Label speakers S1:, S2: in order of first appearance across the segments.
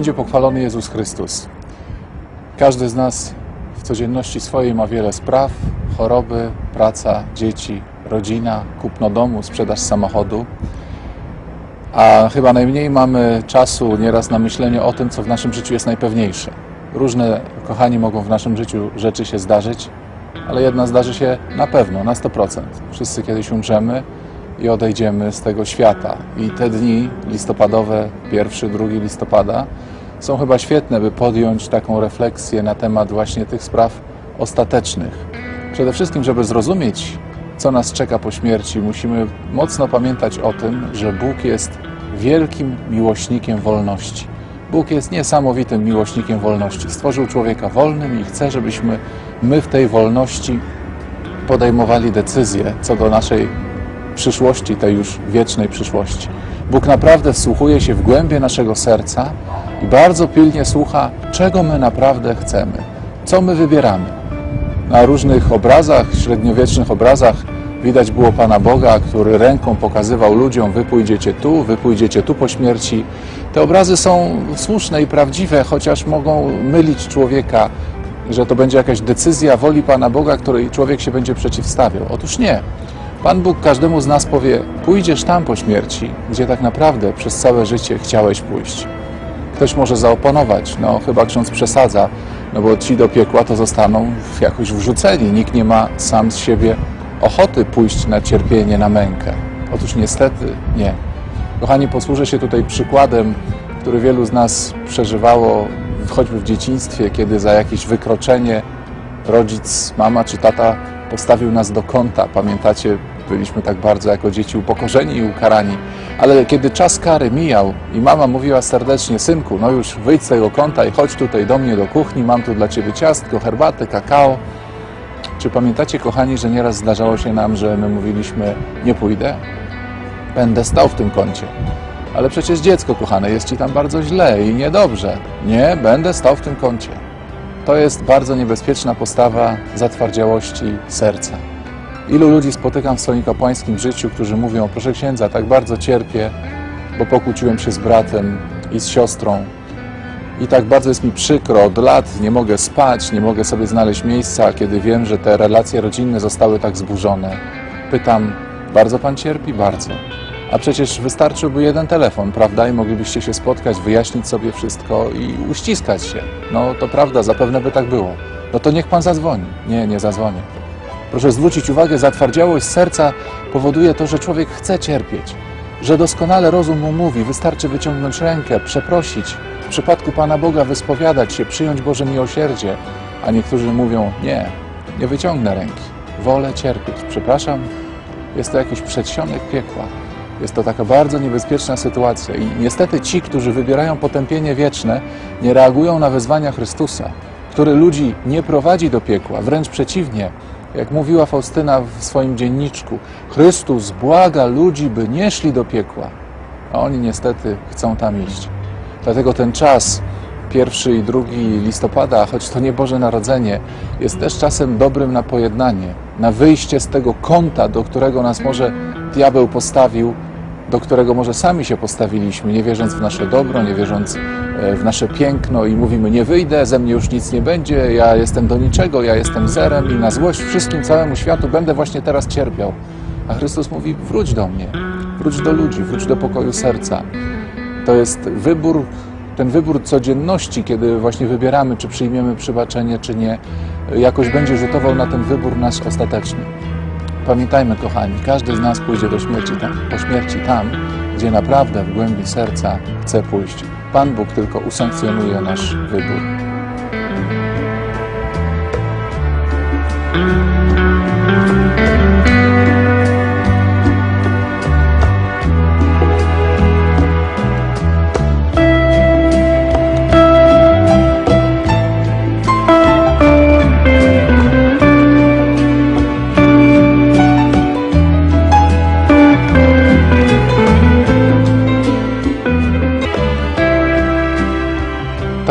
S1: Będzie pochwalony Jezus Chrystus. Każdy z nas w codzienności swojej ma wiele spraw, choroby, praca, dzieci, rodzina, kupno domu, sprzedaż samochodu. A chyba najmniej mamy czasu nieraz na myślenie o tym, co w naszym życiu jest najpewniejsze. Różne, kochani, mogą w naszym życiu rzeczy się zdarzyć, ale jedna zdarzy się na pewno, na 100%. Wszyscy kiedyś umrzemy i odejdziemy z tego świata. I te dni listopadowe, 1-2 listopada, są chyba świetne, by podjąć taką refleksję na temat właśnie tych spraw ostatecznych. Przede wszystkim, żeby zrozumieć, co nas czeka po śmierci, musimy mocno pamiętać o tym, że Bóg jest wielkim miłośnikiem wolności. Bóg jest niesamowitym miłośnikiem wolności. Stworzył człowieka wolnym i chce, żebyśmy my w tej wolności podejmowali decyzje co do naszej przyszłości, tej już wiecznej przyszłości. Bóg naprawdę wsłuchuje się w głębie naszego serca i bardzo pilnie słucha, czego my naprawdę chcemy, co my wybieramy. Na różnych obrazach, średniowiecznych obrazach, widać było Pana Boga, który ręką pokazywał ludziom: Wy pójdziecie tu, wy pójdziecie tu po śmierci. Te obrazy są słuszne i prawdziwe, chociaż mogą mylić człowieka, że to będzie jakaś decyzja woli Pana Boga, której człowiek się będzie przeciwstawiał. Otóż nie. Pan Bóg każdemu z nas powie: Pójdziesz tam po śmierci, gdzie tak naprawdę przez całe życie chciałeś pójść. Ktoś może zaoponować, no chyba ksiądz przesadza, no bo ci do piekła to zostaną jakoś wrzuceni. Nikt nie ma sam z siebie ochoty pójść na cierpienie, na mękę. Otóż niestety nie. Kochani, posłużę się tutaj przykładem, który wielu z nas przeżywało choćby w dzieciństwie, kiedy za jakieś wykroczenie rodzic, mama czy tata postawił nas do kąta. Pamiętacie, byliśmy tak bardzo jako dzieci upokorzeni i ukarani. Ale kiedy czas kary mijał i mama mówiła serdecznie, synku, no już wyjdź z tego kąta i chodź tutaj do mnie do kuchni, mam tu dla ciebie ciastko, herbatę, kakao. Czy pamiętacie, kochani, że nieraz zdarzało się nam, że my mówiliśmy, nie pójdę, będę stał w tym kącie. Ale przecież dziecko, kochane, jest ci tam bardzo źle i niedobrze. Nie, będę stał w tym kącie. To jest bardzo niebezpieczna postawa zatwardziałości serca. Ilu ludzi spotykam w swoim kapłańskim życiu, którzy mówią, proszę księdza, tak bardzo cierpię, bo pokłóciłem się z bratem i z siostrą. I tak bardzo jest mi przykro, od lat nie mogę spać, nie mogę sobie znaleźć miejsca, kiedy wiem, że te relacje rodzinne zostały tak zburzone. Pytam, bardzo pan cierpi? Bardzo. A przecież wystarczyłby jeden telefon, prawda? I moglibyście się spotkać, wyjaśnić sobie wszystko i uściskać się. No to prawda, zapewne by tak było. No to niech pan zadzwoni. Nie, nie zadzwonię. Proszę zwrócić uwagę, zatwardziałość serca powoduje to, że człowiek chce cierpieć, że doskonale rozum mu mówi, wystarczy wyciągnąć rękę, przeprosić, w przypadku Pana Boga wyspowiadać się, przyjąć Boże miłosierdzie, a niektórzy mówią, nie, nie wyciągnę ręki, wolę cierpieć, przepraszam, jest to jakiś przedsionek piekła. Jest to taka bardzo niebezpieczna sytuacja i niestety ci, którzy wybierają potępienie wieczne, nie reagują na wezwania Chrystusa, który ludzi nie prowadzi do piekła, wręcz przeciwnie, jak mówiła Faustyna w swoim dzienniczku, Chrystus błaga ludzi, by nie szli do piekła, a oni niestety chcą tam iść. Dlatego ten czas, pierwszy i drugi listopada, choć to nie Boże Narodzenie, jest też czasem dobrym na pojednanie, na wyjście z tego kąta, do którego nas może diabeł postawił, do którego może sami się postawiliśmy, nie wierząc w nasze dobro, nie wierząc e, w nasze piękno i mówimy, nie wyjdę, ze mnie już nic nie będzie, ja jestem do niczego, ja jestem zerem i na złość wszystkim, całemu światu będę właśnie teraz cierpiał. A Chrystus mówi, wróć do mnie, wróć do ludzi, wróć do pokoju serca. To jest wybór, ten wybór codzienności, kiedy właśnie wybieramy, czy przyjmiemy przybaczenie, czy nie, jakoś będzie rzutował na ten wybór nasz ostateczny. Pamiętajmy, kochani, każdy z nas pójdzie do śmierci tam, po śmierci tam, gdzie naprawdę w głębi serca chce pójść. Pan Bóg tylko usankcjonuje nasz wybór.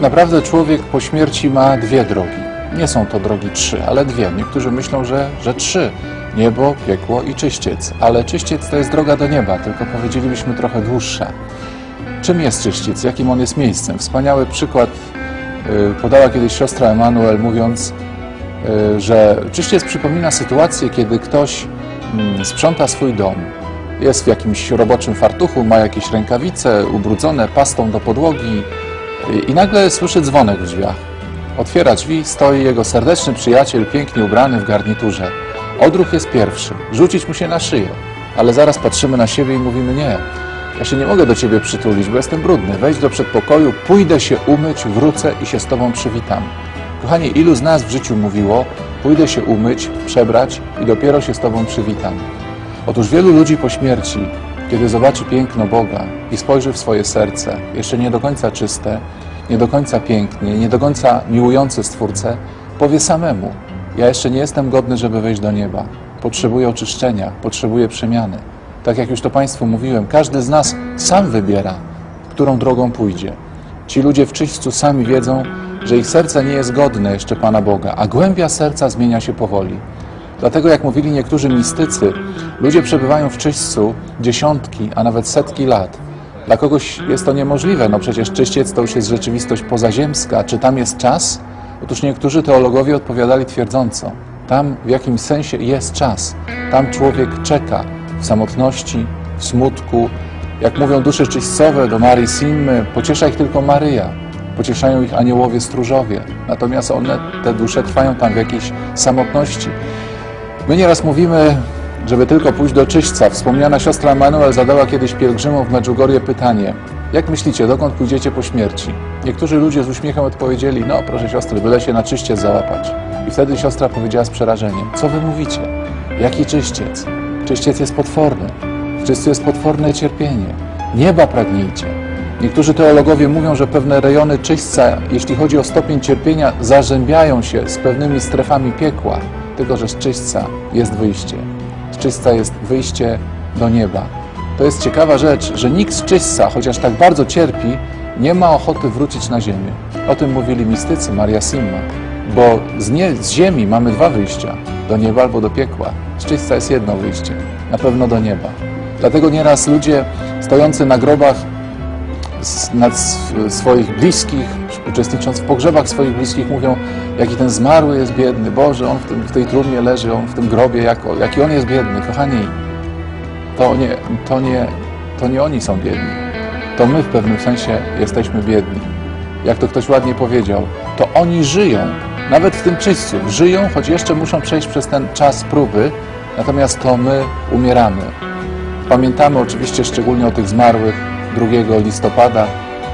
S1: Tak naprawdę człowiek po śmierci ma dwie drogi. Nie są to drogi trzy, ale dwie. Niektórzy myślą, że, że trzy. Niebo, piekło i czyściec. Ale czyściec to jest droga do nieba, tylko powiedzielibyśmy trochę dłuższa. czym jest czyściec, jakim on jest miejscem. Wspaniały przykład y, podała kiedyś siostra Emanuel, mówiąc, y, że czyściec przypomina sytuację, kiedy ktoś mm, sprząta swój dom. Jest w jakimś roboczym fartuchu, ma jakieś rękawice ubrudzone pastą do podłogi i nagle słyszy dzwonek w drzwiach. Otwiera drzwi, stoi jego serdeczny przyjaciel, pięknie ubrany w garniturze. Odruch jest pierwszy, rzucić mu się na szyję, ale zaraz patrzymy na siebie i mówimy nie. Ja się nie mogę do ciebie przytulić, bo jestem brudny. Wejdź do przedpokoju, pójdę się umyć, wrócę i się z tobą przywitam. Kochanie, ilu z nas w życiu mówiło, pójdę się umyć, przebrać i dopiero się z tobą przywitam. Otóż wielu ludzi po śmierci, kiedy zobaczy piękno Boga i spojrzy w swoje serce, jeszcze nie do końca czyste, nie do końca pięknie, nie do końca miłujące Stwórcę, powie samemu: Ja jeszcze nie jestem godny, żeby wejść do nieba. Potrzebuję oczyszczenia, potrzebuję przemiany. Tak jak już to Państwu mówiłem, każdy z nas sam wybiera, którą drogą pójdzie. Ci ludzie w czyśćcu sami wiedzą, że ich serce nie jest godne jeszcze Pana Boga, a głębia serca zmienia się powoli. Dlatego, jak mówili niektórzy mistycy, ludzie przebywają w czyśćcu dziesiątki, a nawet setki lat. Dla kogoś jest to niemożliwe, no przecież czyściec to już jest rzeczywistość pozaziemska. Czy tam jest czas? Otóż niektórzy teologowie odpowiadali twierdząco, tam w jakimś sensie jest czas. Tam człowiek czeka w samotności, w smutku. Jak mówią dusze czyśćcowe do Marii Simmy, pociesza ich tylko Maryja, pocieszają ich aniołowie stróżowie. Natomiast one, te dusze trwają tam w jakiejś samotności. My nieraz mówimy, żeby tylko pójść do czyśćca. Wspomniana siostra Manuel zadała kiedyś pielgrzymom w Medjugorje pytanie, jak myślicie, dokąd pójdziecie po śmierci? Niektórzy ludzie z uśmiechem odpowiedzieli, no proszę siostry, byle się na czyściec załapać. I wtedy siostra powiedziała z przerażeniem, co wy mówicie? Jaki czyściec? Czyściec jest potworny. W czyśćcu jest potworne cierpienie. Nieba pragnijcie. Niektórzy teologowie mówią, że pewne rejony czyśćca, jeśli chodzi o stopień cierpienia, zazębiają się z pewnymi strefami piekła, tylko że z czyśćca jest wyjście. Z czyśćca jest wyjście do nieba. To jest ciekawa rzecz, że nikt z czyśćca, chociaż tak bardzo cierpi, nie ma ochoty wrócić na ziemię. O tym mówili mistycy Maria Simma. Bo z, nie, z ziemi mamy dwa wyjścia, do nieba albo do piekła. Z czyśćca jest jedno wyjście, na pewno do nieba. Dlatego nieraz ludzie stojący na grobach nad swoich bliskich, uczestnicząc w pogrzebach swoich bliskich, mówią, jaki ten zmarły jest biedny. Boże, on w, tym, w tej trumnie leży, on w tym grobie, jak, jaki on jest biedny. Kochani, to nie, to, nie, to nie oni są biedni. To my w pewnym sensie jesteśmy biedni. Jak to ktoś ładnie powiedział, to oni żyją, nawet w tym czyśćcu. Żyją, choć jeszcze muszą przejść przez ten czas próby, natomiast to my umieramy. Pamiętamy oczywiście szczególnie o tych zmarłych 2 listopada.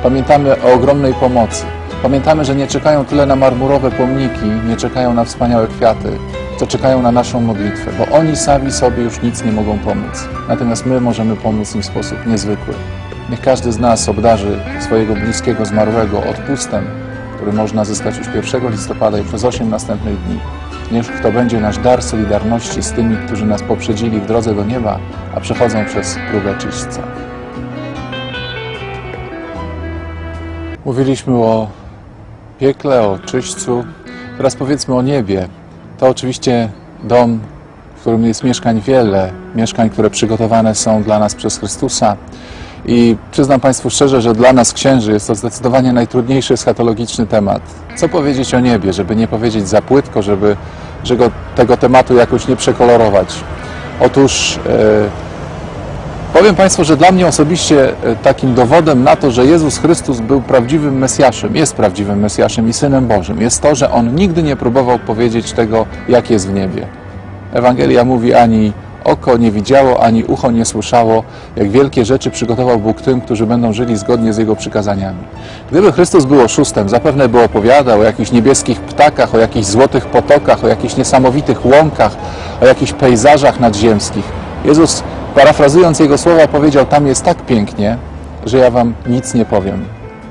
S1: Pamiętamy o ogromnej pomocy. Pamiętamy, że nie czekają tyle na marmurowe pomniki, nie czekają na wspaniałe kwiaty, co czekają na naszą modlitwę, bo oni sami sobie już nic nie mogą pomóc. Natomiast my możemy pomóc im w sposób niezwykły. Niech każdy z nas obdarzy swojego bliskiego zmarłego odpustem, który można zyskać już 1 listopada i przez 8 następnych dni. Niech to będzie nasz dar solidarności z tymi, którzy nas poprzedzili w drodze do nieba, a przechodzą przez próbę czyśćca. Mówiliśmy o piekle, o czyśćcu. Teraz powiedzmy o niebie. To oczywiście dom, w którym jest mieszkań wiele, mieszkań, które przygotowane są dla nas przez Chrystusa. I przyznam Państwu szczerze, że dla nas księży jest to zdecydowanie najtrudniejszy eschatologiczny temat. Co powiedzieć o niebie, żeby nie powiedzieć za płytko, żeby, żeby tego tematu jakoś nie przekolorować. Otóż e, powiem Państwu, że dla mnie osobiście e, takim dowodem na to, że Jezus Chrystus był prawdziwym Mesjaszem, jest prawdziwym Mesjaszem i Synem Bożym, jest to, że On nigdy nie próbował powiedzieć tego, jak jest w niebie. Ewangelia mówi ani oko nie widziało, ani ucho nie słyszało, jak wielkie rzeczy przygotował Bóg tym, którzy będą żyli zgodnie z Jego przykazaniami. Gdyby Chrystus był oszustem, zapewne by opowiadał o jakichś niebieskich ptakach, o jakichś złotych potokach, o jakichś niesamowitych łąkach, o jakichś pejzażach nadziemskich. Jezus, parafrazując Jego słowa, powiedział, tam jest tak pięknie, że ja Wam nic nie powiem.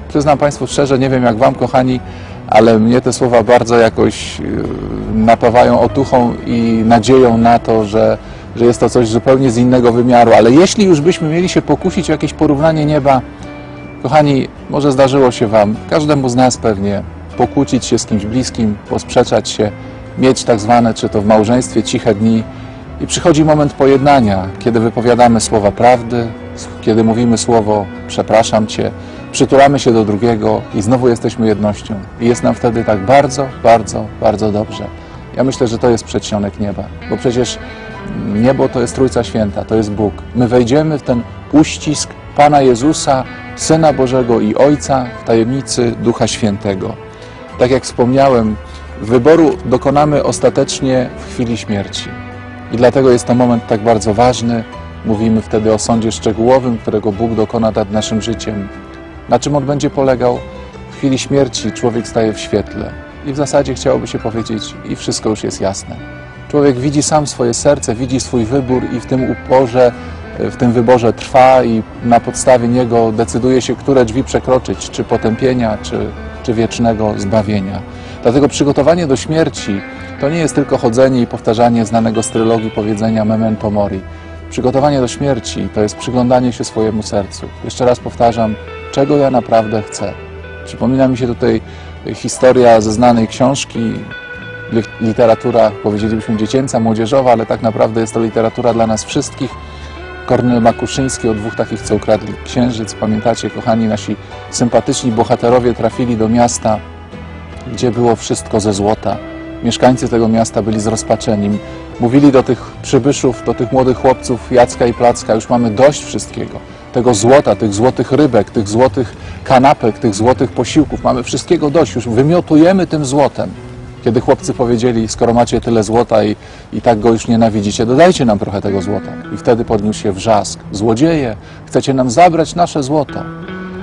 S1: Przyznam Państwu szczerze, nie wiem jak Wam, kochani, ale mnie te słowa bardzo jakoś yy, napawają otuchą i nadzieją na to, że że jest to coś zupełnie z innego wymiaru, ale jeśli już byśmy mieli się pokusić o jakieś porównanie nieba, kochani, może zdarzyło się Wam, każdemu z nas pewnie, pokłócić się z kimś bliskim, posprzeczać się, mieć tak zwane, czy to w małżeństwie, ciche dni i przychodzi moment pojednania, kiedy wypowiadamy słowa prawdy, kiedy mówimy słowo przepraszam Cię, przytulamy się do drugiego i znowu jesteśmy jednością. I jest nam wtedy tak bardzo, bardzo, bardzo dobrze. Ja myślę, że to jest przedsionek nieba, bo przecież niebo to jest Trójca Święta, to jest Bóg. My wejdziemy w ten uścisk Pana Jezusa, Syna Bożego i Ojca w tajemnicy Ducha Świętego. Tak jak wspomniałem, wyboru dokonamy ostatecznie w chwili śmierci. I dlatego jest to moment tak bardzo ważny. Mówimy wtedy o sądzie szczegółowym, którego Bóg dokona nad naszym życiem. Na czym on będzie polegał? W chwili śmierci człowiek staje w świetle. I w zasadzie chciałoby się powiedzieć, i wszystko już jest jasne. Człowiek widzi sam swoje serce, widzi swój wybór i w tym uporze, w tym wyborze trwa i na podstawie niego decyduje się, które drzwi przekroczyć, czy potępienia, czy, czy wiecznego zbawienia. Dlatego przygotowanie do śmierci to nie jest tylko chodzenie i powtarzanie znanego z trylogii powiedzenia memento mori. Przygotowanie do śmierci to jest przyglądanie się swojemu sercu. Jeszcze raz powtarzam, czego ja naprawdę chcę. Przypomina mi się tutaj historia ze znanej książki, literatura, powiedzielibyśmy, dziecięca, młodzieżowa, ale tak naprawdę jest to literatura dla nas wszystkich. Kornel Makuszyński o dwóch takich, co ukradli księżyc. Pamiętacie, kochani, nasi sympatyczni bohaterowie trafili do miasta, gdzie było wszystko ze złota. Mieszkańcy tego miasta byli zrozpaczeni. Mówili do tych przybyszów, do tych młodych chłopców Jacka i Placka, już mamy dość wszystkiego. Tego złota, tych złotych rybek, tych złotych kanapek, tych złotych posiłków. Mamy wszystkiego dość, już wymiotujemy tym złotem. Kiedy chłopcy powiedzieli, skoro macie tyle złota i, i tak go już nienawidzicie, dodajcie nam trochę tego złota. I wtedy podniósł się wrzask. Złodzieje, chcecie nam zabrać nasze złoto.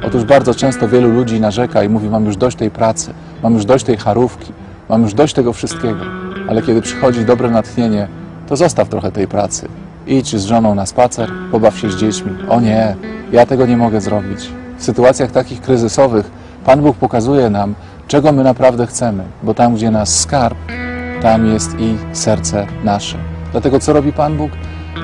S1: Otóż bardzo często wielu ludzi narzeka i mówi, mam już dość tej pracy, mam już dość tej charówki, mam już dość tego wszystkiego. Ale kiedy przychodzi dobre natchnienie, to zostaw trochę tej pracy. Idź z żoną na spacer, pobaw się z dziećmi. O nie, ja tego nie mogę zrobić. W sytuacjach takich kryzysowych Pan Bóg pokazuje nam, czego my naprawdę chcemy, bo tam, gdzie nas skarb, tam jest i serce nasze. Dlatego co robi Pan Bóg?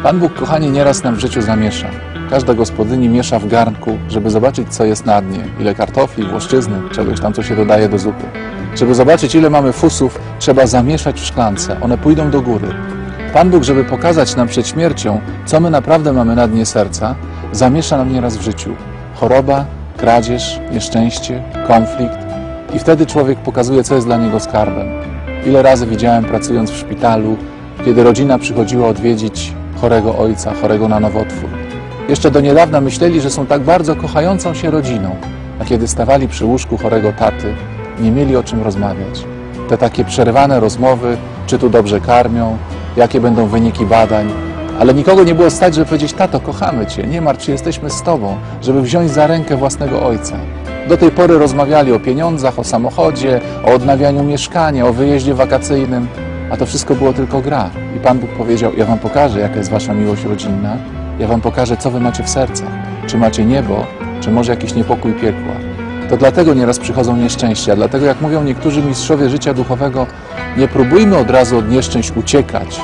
S1: Pan Bóg, kochani, nieraz nam w życiu zamiesza. Każda gospodyni miesza w garnku, żeby zobaczyć, co jest na dnie. Ile kartofli, włoszczyzny, czegoś tam, co się dodaje do zupy. Żeby zobaczyć, ile mamy fusów, trzeba zamieszać w szklance. One pójdą do góry. Pan Bóg, żeby pokazać nam przed śmiercią, co my naprawdę mamy na dnie serca, zamiesza nam nieraz w życiu. Choroba, kradzież, nieszczęście, konflikt. I wtedy człowiek pokazuje, co jest dla niego skarbem. Ile razy widziałem, pracując w szpitalu, kiedy rodzina przychodziła odwiedzić chorego ojca, chorego na nowotwór. Jeszcze do niedawna myśleli, że są tak bardzo kochającą się rodziną, a kiedy stawali przy łóżku chorego taty, nie mieli o czym rozmawiać. Te takie przerywane rozmowy, czy tu dobrze karmią, jakie będą wyniki badań, ale nikogo nie było stać, żeby powiedzieć, tato, kochamy Cię, nie martw się, jesteśmy z Tobą, żeby wziąć za rękę własnego ojca. Do tej pory rozmawiali o pieniądzach, o samochodzie, o odnawianiu mieszkania, o wyjeździe wakacyjnym, a to wszystko było tylko gra. I Pan Bóg powiedział, ja Wam pokażę, jaka jest Wasza miłość rodzinna, ja Wam pokażę, co Wy macie w sercach. Czy macie niebo, czy może jakiś niepokój piekła. To dlatego nieraz przychodzą nieszczęścia, dlatego jak mówią niektórzy mistrzowie życia duchowego, nie próbujmy od razu od nieszczęść uciekać,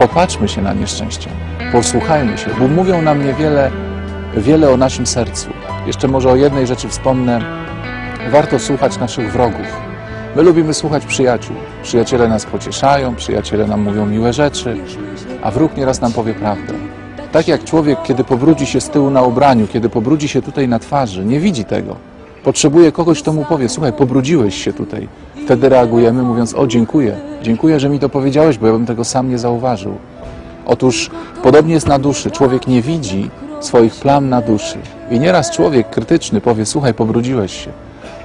S1: Popatrzmy się na nieszczęście, posłuchajmy się, bo mówią nam niewiele wiele o naszym sercu. Jeszcze może o jednej rzeczy wspomnę. Warto słuchać naszych wrogów. My lubimy słuchać przyjaciół. Przyjaciele nas pocieszają, przyjaciele nam mówią miłe rzeczy, a wróg nieraz nam powie prawdę. Tak jak człowiek, kiedy pobrudzi się z tyłu na ubraniu, kiedy pobrudzi się tutaj na twarzy, nie widzi tego. Potrzebuje kogoś, kto mu powie, słuchaj, pobrudziłeś się tutaj. Wtedy reagujemy mówiąc, o dziękuję, dziękuję, że mi to powiedziałeś, bo ja bym tego sam nie zauważył. Otóż podobnie jest na duszy. Człowiek nie widzi swoich plam na duszy. I nieraz człowiek krytyczny powie, słuchaj, pobrudziłeś się.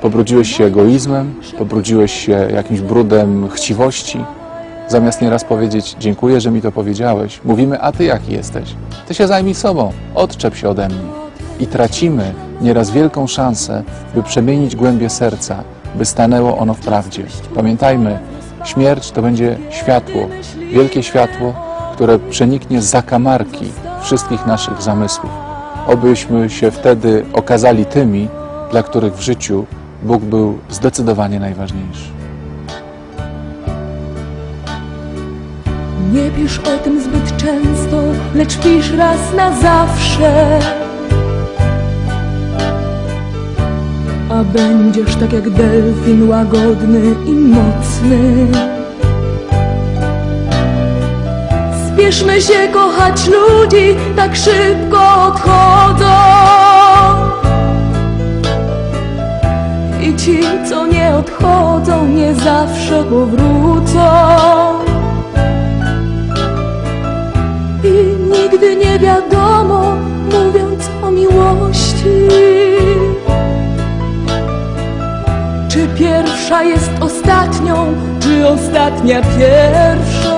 S1: Pobrudziłeś się egoizmem, pobrudziłeś się jakimś brudem chciwości. Zamiast nieraz powiedzieć, dziękuję, że mi to powiedziałeś, mówimy, a ty jaki jesteś? Ty się zajmij sobą, odczep się ode mnie. I tracimy nieraz wielką szansę, by przemienić głębie serca, by stanęło ono w prawdzie. Pamiętajmy, śmierć to będzie światło, wielkie światło, które przeniknie zakamarki wszystkich naszych zamysłów. Obyśmy się wtedy okazali tymi, dla których w życiu Bóg był zdecydowanie najważniejszy.
S2: Nie pisz o tym zbyt często, lecz pisz raz na zawsze. A będziesz tak jak delfin łagodny i mocny. spieszmy się kochać ludzi, tak szybko odchodzą. I ci, co nie odchodzą, nie zawsze powrócą. Czy pierwsza jest ostatnią, czy ostatnia pierwszą?